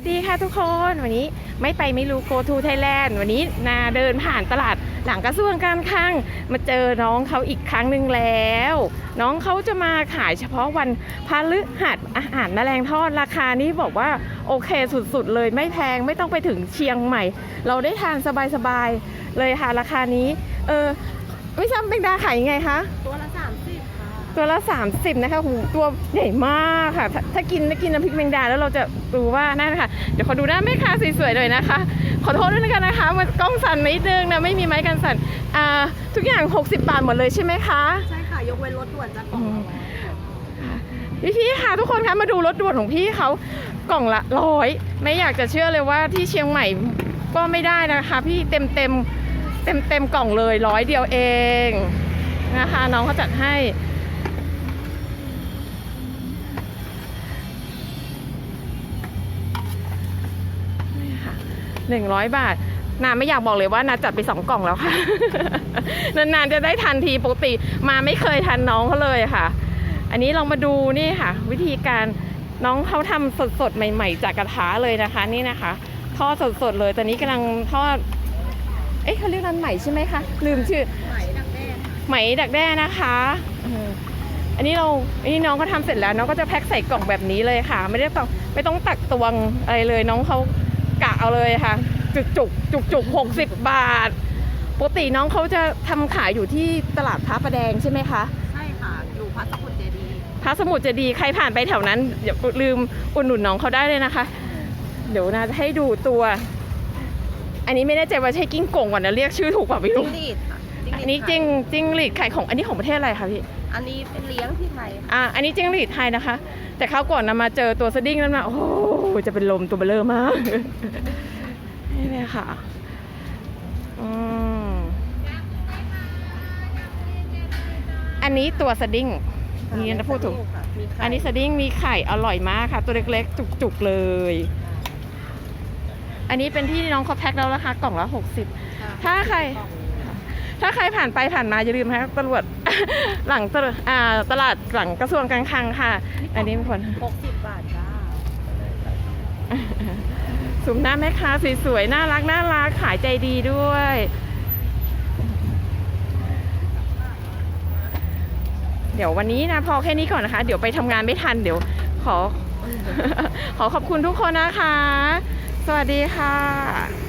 วัสดีค่ะทุกคนวันนี้ไม่ไปไม่รู้ go to Thailand วันนี้นาเดินผ่านตลาดหลังกระทรวงการคลังมาเจอน้องเขาอีกครั้งหนึ่งแล้ว น้องเขาจะมาขายเฉพาะวันพฤหัสอาหารแมลงทอดราคานี้บอกว่าโอเคสุดๆ เลยไม่แพงไม่ต้องไปถึงเชียงใหม่ เราได้ทานสบายๆเลยค่ะราคานี้ เออไม่ทราบเป็นดาขายยังไงคะตัวละ ตัวละ 30 นะคะหูตัวใหญ่มากค่ะ ถ้าถ้ากินถ้ากินน้ำพริกแมงดาแล้วเราจะรู้ว่านั่นค่ะเดี๋ยวขอดูหน้าแม่ค้าสวยๆหน่อยนะคะ ขอโทษด้วยนะกันนะคะมันกล้องสั่นนิดนึงนะไม่มีไม้กันสั่นอ่าทุกอย่าง 60 บาทหมดเลยใช่ไหมคะใช่ค่ะยกเว้นรถด่วนจากกล่องละร้อยพี่พี่ๆค่ะทุกคนคะมาดูรถด่วนของพี่เขากล่องละร้อยไม่อยากจะเชื่อเลยว่าที่เชียงใหม่ก็ไม่ได้นะคะ พี่เต็มเต็มเต็มเต็มๆกล่องเลยร้อยเดียวเองนะคะ น้องเขาจัดให้ 100 บาท นาไม่อยากบอกเลยว่านาจัดไป 2 กล่องแล้วค่ะ นานๆจะได้ทันทีปกติมาไม่เคยทันน้องเขาเลยค่ะ อันนี้ลองมาดูนี่ค่ะ วิธีการน้องเขาทำสดๆ ใหม่ ๆ จากกระทะเลยนะคะนี่นะคะทอดสดๆเลยตอนนี้กำลังทอด เอ๊ะเขาเรียกร้นใหม่ใช่ไหมคะ ลืมชื่อไหมดักแด้นะคะอันนี้เราอันนี้น้องเขาทำเสร็จแล้วน้องก็จะแพ็คใส่กล่องแบบนี้เลยค่ะ ไม่ได้ต้องไม่ต้องตักตวงอะไรเลยน้องเขา กะเอาเลยค่ะ จุกจุกจุกจุกหกสิบบาท ปกติน้องเขาจะทำขายอยู่ที่ตลาดพระประแดงใช่ไหมคะ ใช่ค่ะ อยู่พัสมุทรเจดีย์พระสมุทรเจดีย์ใครผ่านไปแถวนั้นอย่าลืมอุดหนุนน้องเขาได้เลยนะคะ เดี๋ยวนะจะให้ดูตัว อันนี้ไม่แน่ใจว่าใช่กิ้งก่งก่อนนะเรียกชื่อถูกเปล่าไม่จิ้รู้งหรีดค่ะจิ้งหรีดอันนี้จริงจริงหลีดไข่ของอันนี้ของประเทศอะไรคะพี่ อันนี้เป็นเลี้ยงที่ไทยค่ะอะอันนี้จิ้งหรีดไทยนะคะ แต่เขาวก่อนนะมาเจอตัวสดิ้งนั้นมาโอ้โหจะเป็นลมตัวเบลอมาก นี่เลยค่ะอืมอันนี้ตัวสดิ้งนี่นะพูดถูก ค่ะมีไข่อันนี้สดิ้งมีไข่อร่อยมากค่ะ ตัวเล็กๆ จุกๆเลย อันนี้เป็นที่น้องเขาแพ็คแล้วนะคะกล่องละ60ค่ะถ้าใคร ถ้าใครผ่านไปผ่านมาอย่าลืมนะคะตำรวจ หลังตลาดอ่าตลาดหลังกระทรวงการคลังค่ะ อันนี้เป็นคนหกสิบบาทจ้าสุมหน้าแม่ค้าสวยๆน่ารักน่ารักขายใจดีด้วย เดี๋ยววันนี้นะพอแค่นี้ก่อนนะคะ เดี๋ยวไปทำงานไม่ทันเดี๋ยวขอ ขอขอบคุณทุกคนนะคะ สวัสดีค่ะ